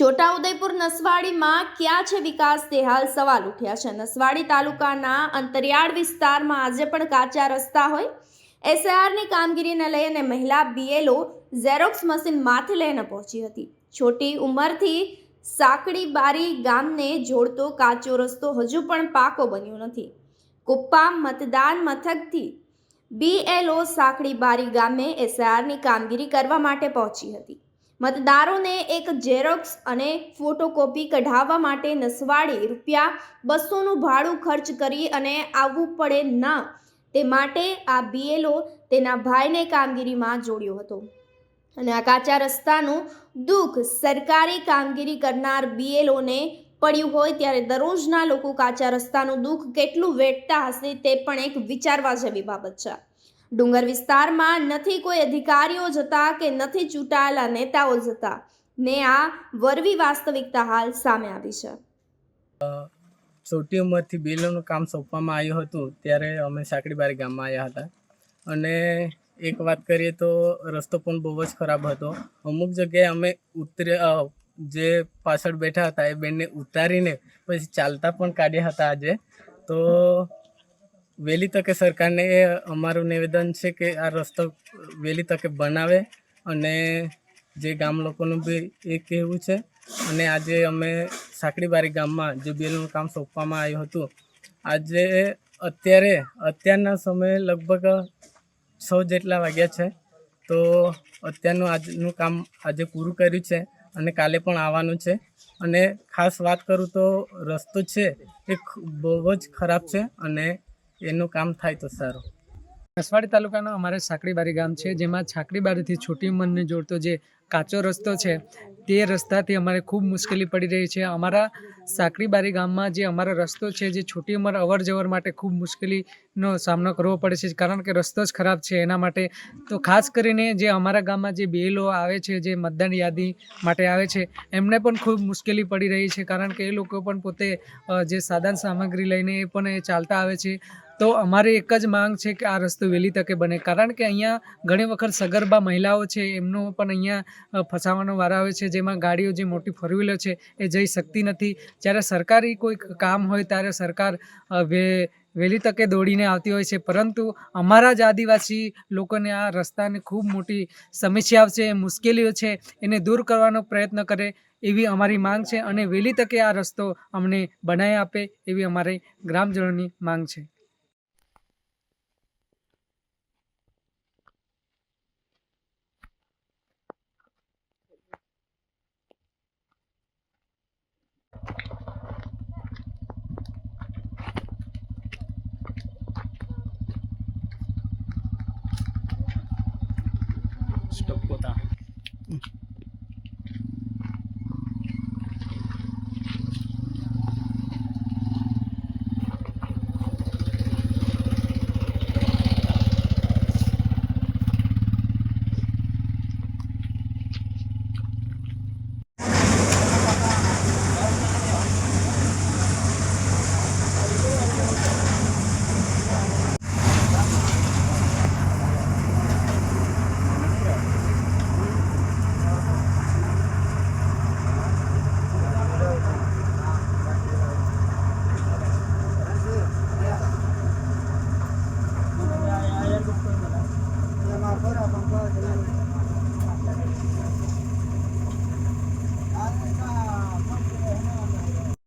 છોટાઉદેપુર નસવાડીમાં ક્યાં છે વિકાસ તે હાલ સવાલ ઉઠ્યા છે. નસવાડી તાલુકાના અંતરિયાળ વિસ્તારમાં આજે પણ કાચા રસ્તા હોય. એસઆરની કામગીરીને લઈ અને મહિલા બીએલઓ ઝેરોક્સ મશીન માથે લઈને પહોંચી હતી. છોટી ઉંમરથી સાંકડી બારી ગામને જોડતો કાચો રસ્તો હજુ પણ પાકો બન્યો નથી. કુપ્પા મતદાન મથકથી બીએલઓ સાંકડી બારી ગામે એસઆરની કામગીરી કરવા માટે પહોંચી હતી. મતદારોને એક ઝેરોક્સ અને ફોટોકોપી કઢાવવા માટે નસવાડી રૂપિયા બસોનું ભાડું ખર્ચ કરી અને આવવું પડે ના તે માટે આ બીએલઓ તેના ભાઈને કામગીરીમાં જોડ્યો હતો. અને આ કાચા રસ્તાનું દુઃખ સરકારી કામગીરી કરનાર બીએલઓને પડ્યું હોય ત્યારે દરરોજના લોકો કાચા રસ્તાનું દુઃખ કેટલું વેઠતા હશે તે પણ એક વિચારવા જેવી બાબત છે. ડુંગર વિસ્તારમાં નથી કોઈ અધિકારીઓ જતા કે નથી ચૂંટાયેલા નેતાઓ જતા. ને આ વરવી વાસ્તવિકતા હાલ સામે આવી છે. છોટી ઉંમરથી બિલોનું કામ સોંપવામાં આવ્યું હતું ત્યારે અમે સાંકડીબારી ગામમાં આવ્યા હતા. અને એક વાત કરીએ તો રસ્તો પણ બહુ જ ખરાબ હતો. અમુક જગ્યાએ અમે ઉતરે જે પાછળ બેઠા હતા એ બેનને ઉતારીને પછી ચાલતા પણ કાઢ્યા હતા આજે. તો વહેલી તકે સરકારને એ અમારું નિવેદન છે કે આ રસ્તો વહેલી તકે બનાવે અને જે ગામ લોકોનું બી એ કહેવું છે. અને આજે અમે સાંકડીબારી ગામમાં જે બિલનું કામ સોંપવામાં આવ્યું હતું, આજે અત્યારે, અત્યારના સમયે લગભગ છ જેટલા વાગ્યા છે. તો અત્યારનું આજનું કામ આજે પૂરું કર્યું છે અને કાલે પણ આવવાનું છે. અને ખાસ વાત કરું તો રસ્તો છે એ બહુ જ ખરાબ છે અને એનું કામ થાય તો સારું. નસવાડી તાલુકાનો અમારે સાંકડીબારી ગામ છે, જેમાં છાકડીબારીથી છોટી ઉંમરને જોડતો જે કાચો રસ્તો છે, તે રસ્તાથી અમારે ખૂબ મુશ્કેલી પડી રહી છે. અમારા સાંકડીબારી ગામમાં જે અમારો રસ્તો છે, જે છોટી ઉંમર અવર જવર માટે ખૂબ મુશ્કેલીનો સામનો કરવો પડે છે, કારણ કે રસ્તો જ ખરાબ છે એના માટે. તો ખાસ કરીને જે અમારા ગામમાં જે બેલો આવે છે, જે મતદાન યાદી માટે આવે છે, એમને પણ ખૂબ મુશ્કેલી પડી રહી છે, કારણ કે એ લોકો પણ પોતે જે સાધન સામગ્રી લઈને એ પણ એ ચાલતા આવે છે. તો અમારે એક જ માંગ છે કે આ રસ્તો વહેલી તકે બને. કારણ કે અહીંયા ઘણી વખત સગર્ભા મહિલાઓ છે, એમનો પણ અહીંયા ફસાવાનો વાર આવે છે. જેમાં ગાડીઓ જે મોટી ફોર વ્હીલર છે, એ જઈ શકતી નથી. જ્યારે સરકારી કોઈ કામ હોય ત્યારે સરકાર વે, વહેલી તકે દોડીને આવતી હોય છે. પરંતુ અમારા જ આદિવાસી લોકોને આ રસ્તાની ખૂબ મોટી સમસ્યાઓ છે, મુશ્કેલીઓ છે, એને દૂર કરવાનો પ્રયત્ન કરે એવી અમારી માંગ છે અને વહેલી તકે આ રસ્તો અમને બનાવી આપે એવી અમારી ગ્રામજનોની માંગ છે. Mm-hmm.